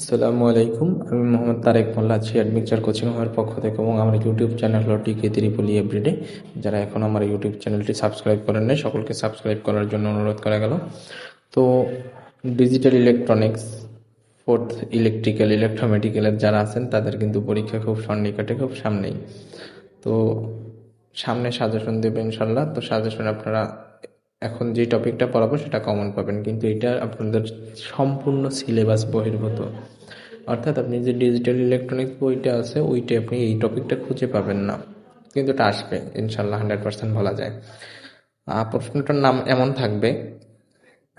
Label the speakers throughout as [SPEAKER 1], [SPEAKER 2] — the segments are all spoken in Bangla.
[SPEAKER 1] আসসালামু আলাইকুম। আমি মোহাম্মদ তারেক মোল্লা আছি অ্যাডমিকচার কোচিং হওয়ার পক্ষ থেকে এবং আমার ইউটিউব চ্যানেল হলো টিকে ত্রিপলি এভরিডে যারা এখন আমার ইউটিউব চ্যানেলটি সাবস্ক্রাইব করেন নাই, সকলকে সাবস্ক্রাইব করার জন্য অনুরোধ করা গেল। তো ডিজিটাল ইলেকট্রনিক্স ফোর্থ ইলেকট্রিক্যাল ইলেকট্রোমেটিক্যালের যারা আছেন, তাদের কিন্তু পরীক্ষা খুব সন্নিকটে, খুব সামনেই। তো, সামনে সাজেশন দেবে ইনশাল্লাহ তো সাজেশন আপনারা এখন যে টপিকটা পড়াবো সেটা কমন পাবেন, কিন্তু এটা আপনাদের সম্পূর্ণ সিলেবাস বহির্ভূত অর্থাৎ আপনি যে ডিজিটাল ইলেকট্রনিক্স বইটা আছে, ওইটা আপনি এই টপিকটা খুঁজে পাবেন না। কিন্তু এটা আসবে ইনশাল্লাহ হান্ড্রেড পার্সেন্ট বলা যায়। প্রশ্নটার নাম এমন থাকবে,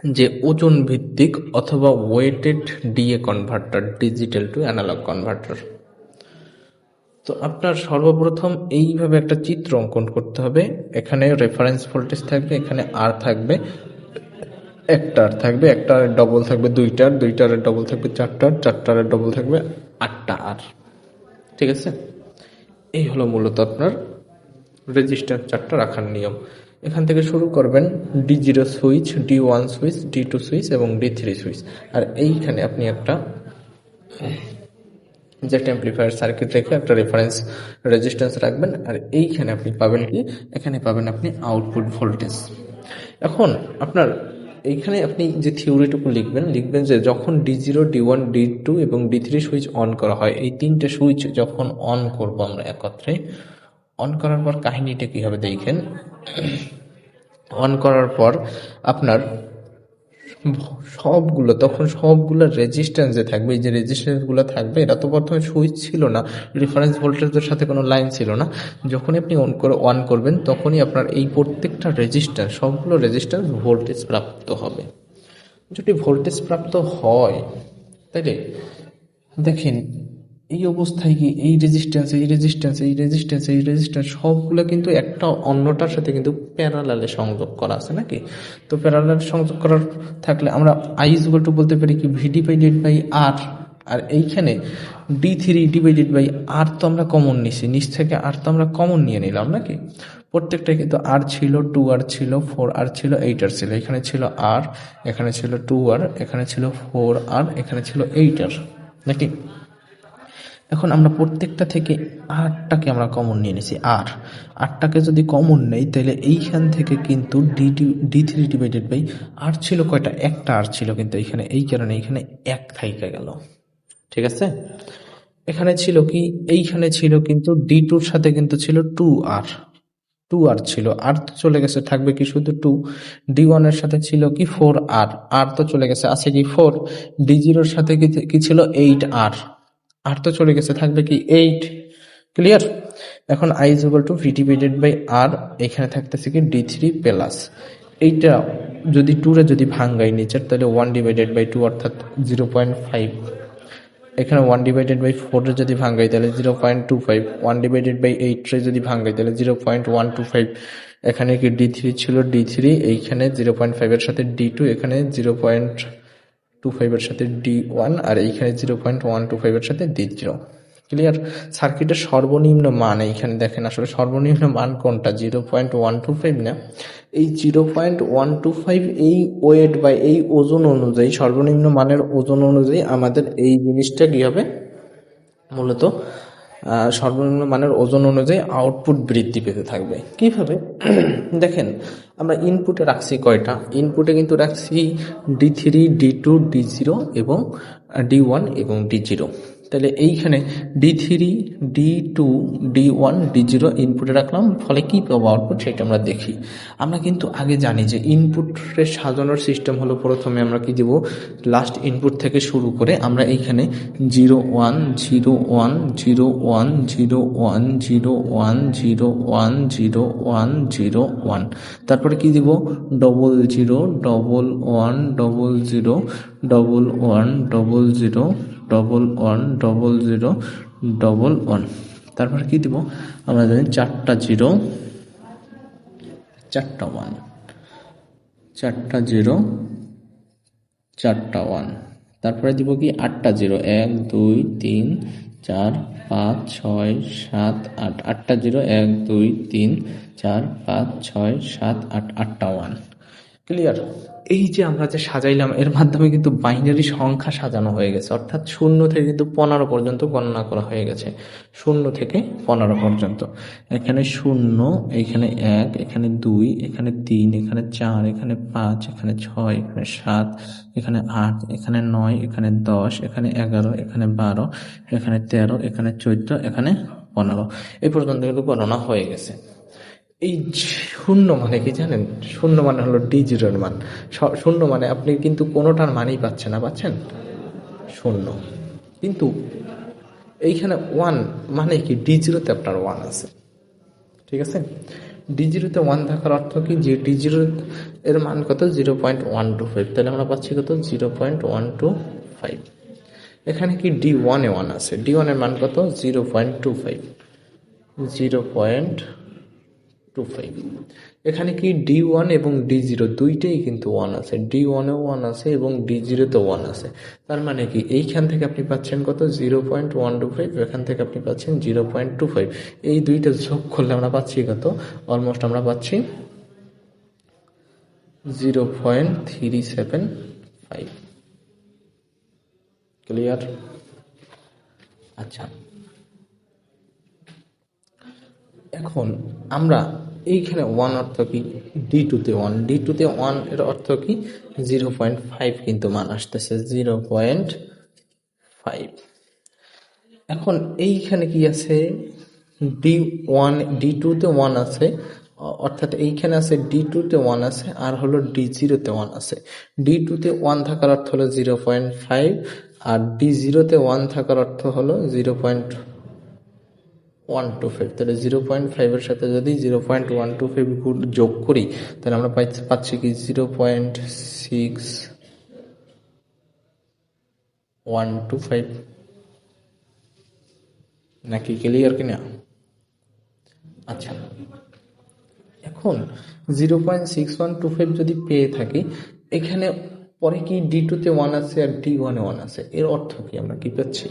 [SPEAKER 1] যে ওজন ভিত্তিক অথবা weighted DA converter digital to analogue converter তো আপনার সর্বপ্রথম এইভাবে একটা চিত্র অঙ্কন করতে হবে। এখানে রেফারেন্স ভোল্টেজ থাকবে, এখানে আর থাকবে একটার থাকবে একটার ডবল থাকবে দুইটার দুইটার ডবল থাকবে চারটার চারটার ডবল থাকবে, আটটা আর ঠিক আছে? এই হলো মূলত আপনার রেজিস্টার চারটা রাখার নিয়ম। এখান থেকে শুরু করবেন D zero switch D one switch D two switch এবং ডি থ্রি সুইচ আর এইখানে আপনি একটা জেট অ্যাম্পলিফায়ার সার্কিট রেখে একটা রেফারেন্স রেজিস্ট্যান্স রাখবেন, আর এইখানে আপনি পাবেন কি? এখানে পাবেন আপনি আউটপুট ভোল্টেজ এখন আপনার এইখানে আপনি যে থিওরিটুকু লিখবেন লিখবেন যে যখন D zero D one D two এবং ডি থ্রি সুইচ অন করা হয়, এই তিনটে সুইচ যখন অন করব আমরা একত্রে অন করার পর কাহিনীটা কী হবে দেখেন? অন করার পর আপনার সবগুলো, তখন সবগুলো রেজিস্ট্যান্স যে থাকবে। এই যে রেজিস্ট্যান্সগুলো থাকবে, এটা তো প্রথমে সুইচ ছিল না রেফারেন্স ভোল্টেজের সাথে কোনো লাইন ছিল না। যখনই আপনি অন করে অন করবেন, তখনই আপনার এই প্রত্যেকটা রেজিস্ট্যান্স সবগুলো রেজিস্ট্যান্স ভোল্টেজ প্রাপ্ত হবে। যদি ভোল্টেজ প্রাপ্ত হয়, তাইলে দেখেন এই অবস্থায় কি এই রেজিস্ট্যান্স এই রেজিস্ট্যান্স এই রেজিস্ট্যান্স এই রেজিস্ট্যান্স সবগুলো কিন্তু একটা অন্যটার সাথে কিন্তু প্যারালালে সংযোগ করা আছে নাকি? তো প্যারালালে সংযোগ করার থাকলে আমরা আই ইজ টু বলতে পারি কি ভি ডিভাইডেড বাই আর আর এইখানে D three divided by R তো আমরা কমন নিছি, নিচ থেকে আর তো আমরা কমন নিয়ে নিলাম নাকি? প্রত্যেকটা কিন্তু আর ছিল টু আর ছিল ফোর আর ছিল এইট আর ছিল, এখানে ছিল আর এখানে ছিল টু আর এখানে ছিল ফোর আর এখানে ছিল এইট আর নাকি? এখন আমরা প্রত্যেকটা থেকে আটটাকে আমরা কমন নিয়ে নিছি। আর আটটাকে যদি কমন নেই, তাহলে এইখান থেকে কিন্তু D D three divided by R ছিল কয়টা? একটা আর ছিল কিন্তু এইখানে, এই কারণে এইখানে এক থাইকা গেল। ঠিক আছে? এখানে ছিল কি? এইখানে ছিল কিন্তু ডি টুর সাথে কিন্তু ছিল টু আর টু আর ছিল। আর তো চলে গেছে, থাকবে কি শুধু টু ডি ওয়ানের সাথে ছিল কি? ফোর আর আর তো চলে গেছে, আছে কি? ফোর ডি জিরোর সাথে কি ছিল? এইট আর আর তো চলে গেছে, থাকবে কি এইট ক্লিয়ার এখন I is equal to V divided by R এখানে থাকতেছে কি ডি থ্রি প্লাস এইটা যদি টুরে যদি ভাঙ্গাই নিচের, তাহলে ওয়ান ডিভাইডেড বাই টু অর্থাৎ জিরো পয়েন্ট ফাইভ এখানে ওয়ান ডিভাইডেড বাই ফোরে যদি ভাঙ্গাই, তাহলে zero point two five one divided by এইটরে যদি ভাঙ্গাই, তাহলে zero point one two five এখানে কি ডি থ্রি ছিল? ডি থ্রি এইখানে জিরো পয়েন্ট ফাইভের সাথে ডি টু এখানে জিরো পয়েন্ট টু ফাইভের সাথে ডি ওয়ান আর এইখানে জিরো পয়েন্ট ওয়ান টু ফাইভের সাথে ডি জিরো ক্লিয়ার সার্কিটের সর্বনিম্ন মান এইখানে দেখেন আসলে সর্বনিম্ন মান কোনটা? Zero point one two five না? এই zero point one two five এই ওয়েট বা এই ওজন অনুযায়ী, সর্বনিম্ন মানের ওজন অনুযায়ী আমাদের এই জিনিসটা কী হবে? মূলত সর্বনিম্ন মানের ওজন অনুযায়ী আউটপুট বৃদ্ধি পেতে থাকবে। কীভাবে? দেখেন, আমরা ইনপুটে রাখছি কয়টা? ইনপুটে কিন্তু রাখছি D three D two D zero এবং ডি ওয়ান এবং ডি জিরো তাহলে এইখানে D three D two D one D zero ইনপুটে রাখলাম, ফলে কী পাবো আউটপুট সেটা আমরা দেখি। আমরা কিন্তু আগে জানি যে ইনপুটের সাজানোর সিস্টেম হলো প্রথমে আমরা কি দেব? লাস্ট ইনপুট থেকে শুরু করে আমরা এইখানে zero one zero one zero one zero one zero one zero one zero one zero one তারপরে কি দিব? Double zero double one double zero double one double zero double one double zero double one তারপর কি দিব? আমরা জানি চারটা জিরো চারটা ওয়ান চারটা জিরো চারটা ওয়ান তারপরে দিব কি? আটটা জিরো এক, দুই, তিন, চার, পাঁচ, ছয়, সাত, আট। আটটা জিরো এক, দুই, তিন, চার, পাঁচ, ছয়, সাত, আট, আটটা ওয়ান ক্লিয়ার এই যে আমরা যে সাজাইলাম, এর মাধ্যমে কিন্তু বাইনারি সংখ্যা সাজানো হয়ে গেছে। অর্থাৎ শূন্য থেকে কিন্তু পনেরো পর্যন্ত গণনা করা হয়ে গেছে। শূন্য থেকে পনেরো পর্যন্ত। এখানে শূন্য, এখানে এক, এখানে দুই, এখানে তিন, এখানে চার, এখানে পাঁচ, এখানে ছয়, এখানে সাত, এখানে আট, এখানে নয়, এখানে দশ, এখানে এগারো, এখানে বারো, এখানে তেরো, এখানে চোদ্দ, এখানে পনেরো। এই পর্যন্ত কিন্তু গণনা হয়ে গেছে। এই শূন্য মানে কি জানেন? শূন্য মানে হলো ডি জিরোর মান শূন্য মানে আপনি কিন্তু কোনোটার মানই পাচ্ছেন না, পাচ্ছেন? শূন্য। কিন্তু এইখানে ওয়ান মানে কি? ডি জিরোতে আপনার ওয়ান আছে। ঠিক আছে? ডি জিরোতে ওয়ান থাকার অর্থ কি? যে ডি জিরো এর মান কত? Zero point one two five তাহলে আমরা পাচ্ছি কত? Zero point one two five এখানে কি? ডি ওয়ানে ওয়ান আছে। ডি ওয়ানের মান কত? Zero point two five zero point two five এখানে কি ডি ওয়ান এবং ডি জিরো দুইটাই কিন্তু ওয়ান আছে। ডি ওয়ানেও ওয়ান আছে এবং ডি জিরোতে ওয়ান আছে। তার মানে কি? এইখান থেকে আপনি পাচ্ছেন কত? Zero point one two five এখান থেকে আপনি পাচ্ছেন জিরো পয়েন্ট টু ফাইভ এই দুইটা যোগ করলে আমরা পাচ্ছি কত? অলমোস্ট আমরা পাচ্ছি zero point three seven five clear আচ্ছা। এখন আমরা এইখানে ওয়ান অর্থ কি? ডি টুতে ওয়ান ডি টুতে ওয়ানের অর্থ কি? জিরো পয়েন্ট ফাইভ কিন্তু মান আসতেছে জিরো পয়েন্ট ফাইভ এখন এইখানে কি আছে? ডি ওয়ান ডি টুতে ওয়ান আছে, অর্থাৎ এইখানে আছে ডি টুতে ওয়ান আছে, আর হলো ডি জিরোতে ওয়ান আছে। ডি টুতে ওয়ান থাকার অর্থ হলো জিরো পয়েন্ট ফাইভ আর ডি জিরোতে ওয়ান থাকার অর্থ হলো zero point one two five তাহলে জিরো পয়েন্ট ফাইভের সাথে যদি zero point one two five যোগ করি, তাহলে আমরা পাচ্ছি কি? Zero point six one two five নাকি ক্লিয়ার কিনা আচ্ছা। এখন zero point six one two five যদি পেয়ে থাকি, এখানে পরে কি ডি টুতে ওয়ান আছে আর ডি ওয়ানে ওয়ান আছে? এর অর্থ কি? আমরা কি পাচ্ছি?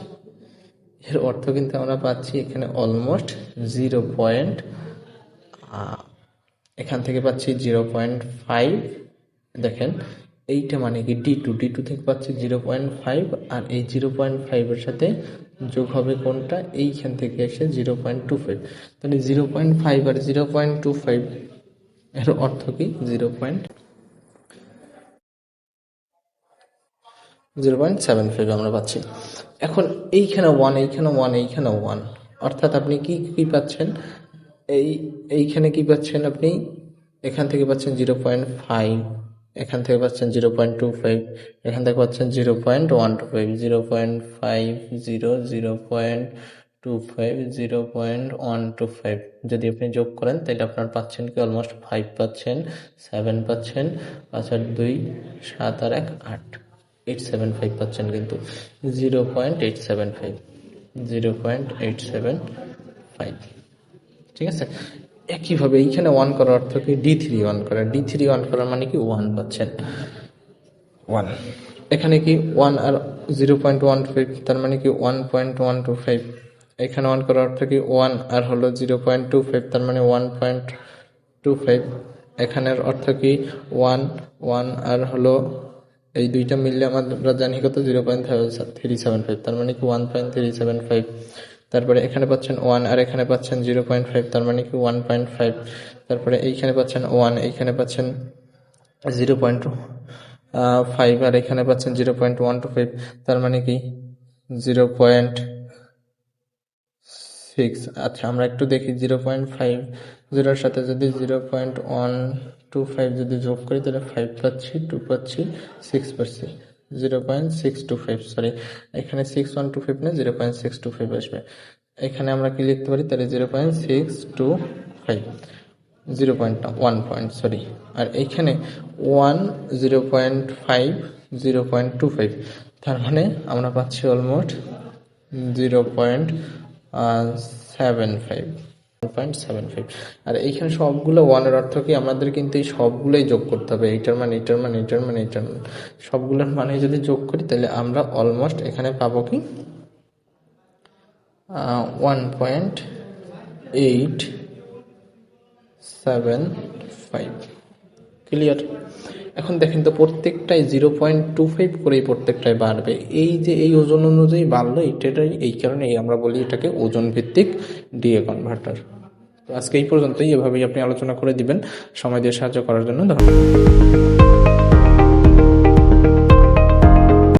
[SPEAKER 1] এর অর্থ কিন্তু আমরা পাচ্ছি এখানে অলমোস্ট জিরো পয়েন্ট এখান থেকে পাচ্ছি জিরো পয়েন্ট ফাইভ দেখেন, এইটা মানে কি ডি টু ডি টু থেকে পাচ্ছি জিরো পয়েন্ট ফাইভ আর এই জিরো পয়েন্ট ফাইভের সাথে যোগ হবে কোনটা? এইখান থেকে এসে জিরো পয়েন্ট টু ফাইভ তাহলে জিরো পয়েন্ট ফাইভ আর জিরো পয়েন্ট টু ফাইভ এর অর্থ কি? Zero point zero point seven five আমরা পাচ্ছি। এখন এইখানে ওয়ান এইখানে ওয়ান এইখানে ওয়ান অর্থাৎ আপনি কি কি পাচ্ছেন? এই, এইখানে কি পাচ্ছেন আপনি? এখান থেকে পাচ্ছেন জিরো পয়েন্ট ফাইভ, এখান থেকে পাচ্ছেন জিরো পয়েন্ট টু ফাইভ, এখান থেকে পাচ্ছেন zero point one two five, zero point five, zero zero point two five zero point one two five যদি আপনি যোগ করেন, তাহলে আপনার পাচ্ছেন কি অলমোস্ট ফাইভ পাচ্ছেন সেভেন পাচ্ছেন, পাঁচ আর দুই, সাত আর এক, আট। এইট সেভেন ফাইভ পাচ্ছেন কিন্তু। Zero point eight seven five zero point eight seven five. ঠিক আছে? একইভাবে এইখানে ওয়ান করার অর্থ কি? ডি থ্রি ওয়ান করা ডি থ্রি ওয়ান করার মানে কি? ওয়ান পাচ্ছেন। ওয়ান এখানে কি ওয়ান আর জিরো পয়েন্ট ওয়ান ফাইভ তার মানে কি one point one two five এখানে ওয়ান করার অর্থ কি ওয়ান আর হলো জিরো পয়েন্ট টু ফাইভ তার মানে ওয়ান পয়েন্ট টু ফাইভ এখানের অর্থ কি? ওয়ান ওয়ান আর হলো এই দুইটা মিললে আমরা জানি কত zero point three seven five তার মানে কি one point three seven five তারপরে এখানে পাচ্ছেন ওয়ান আর এখানে পাচ্ছেন জিরো পয়েন্ট ফাইভ তার মানে কি ওয়ান পয়েন্ট ফাইভ তারপরে এইখানে পাচ্ছেন ওয়ান এইখানে পাচ্ছেন জিরো পয়েন্ট ফাইভ আর এখানে পাচ্ছেন zero point one two five তার মানে কি জিরো পয়েন্ট সিক্স আচ্ছা আমরা একটু দেখি জিরো পয়েন্ট ফাইভ জিরোর সাথে যদি zero point one two five যদি যোগ করি, তাহলে ফাইভ পাচ্ছি টু পাচ্ছি সিক্স পাচ্ছি zero point six two five sorry এখানে সিক্স ওয়ান টু ফাইভ না zero point six two five আসবে। এখানে আমরা কি লিখতে পারি? তাহলে zero point six two five zero point one point sorry আর এইখানে one zero point five zero point two five তার মানে আমরা পাচ্ছি almost zero point seven five point seven five আর এইখানে সবগুলো ওয়ানের অর্থ কি? আমাদের কিন্তু এই সবগুলোই যোগ করতে হবে। এইটার মানে এইটার মানে এইটার মানে এইটার মানে। সবগুলোর মানে যদি যোগ করি, তাহলে আমরা অলমোস্ট এখানে পাবো কি? One point eight seven five clear এখন দেখেন তো প্রত্যেকটাই জিরো পয়েন্ট টু ফাইভ করেই প্রত্যেকটাই বাড়বে। এই যে এই ওজন অনুযায়ী বাড়লো, এটাই এই কারণেই আমরা বলি এটাকে ওজন ভিত্তিক ডিএ কনভার্টার তো আজকে এই পর্যন্তই, এভাবেই আপনি আলোচনা করে দিবেন। সময় দিয়ে সাহায্য করার জন্য ধন্যবাদ।